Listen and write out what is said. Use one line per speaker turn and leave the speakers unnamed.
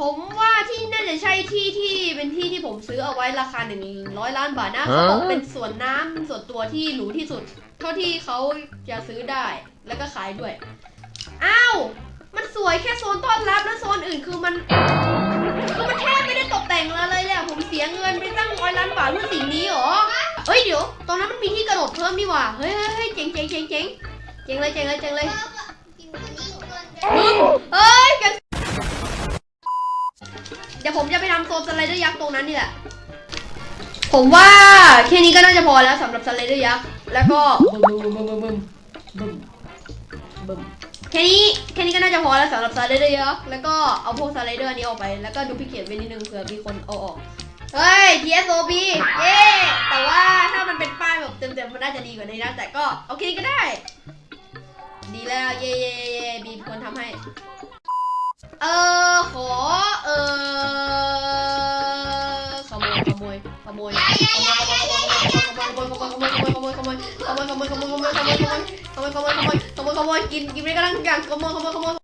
ผมว่าที่น่าจะใช่ที่ที่เป็นที่ที่ผมซื้อเอาไว้ราคาหนึ่งร้อยล้านบาทนะเขาบอกเป็นสวนน้ำสวนตัวที่หรูที่สุด เท่าที่เขาจะซื้อได้แล้วก็ขายด้วย อ้าว มันสวยแค่โซนต้อนรับแล้วโซนอื่นคือมันคือมันแทบไม่ได้ตกแต่งอะไรเลยอะผมเสียเงินไปตั้งร้อยล้านบาทเพื่อสิ่งนี้หรอเฮ้ยเดี๋ยว ตอนนั้นมันมีที่กระโดดเพิ่มนี่ว่าเฮ้ยเฮ้ยเจ๋งเจ๋งเจ๋งเจ๋งเจ๋งเลยเจ๋งเลยเจ๋งเลยเออ เดี๋ยวผมจะไปทำโซนสไลเดอร์ยักษ์ตรงนั้นนี่แหละ ผมว่าแค่นี้ก็น่าจะพอแล้วสำหรับสไลเดอร์ยักษ์ แล้วก็บึมบึมบึมแค่นี้แค่นี้ก็น่าจะพอแล้วสำหรับสไลเดอร์ยักษ์ แล้วก็เอาพวกสไลเดอร์นี้ออกไป แล้วก็ดูพิเกตไว้นิดนึงเผื่อมีคนเอาออก เฮ้ย TSOB เย้แต่ว่าถ้ามันเป็นป้ายแบบเต็มๆมันน่าจะดีกว่านี้นะ แต่ก็โอเคก็ได้ ดีแล้ว เย้เย้เย้บีเป็คนทำให้ เออ ขโมยขโมยขโมยขโมยขโมยขโมยขโมยขโมยขโมยขโมยขโมยขโมยขโมยขโมยขโมยขโมยขโมยขโมยขโมยขโมกินกินไม่กำลังอยากขโมยขโมยขโมย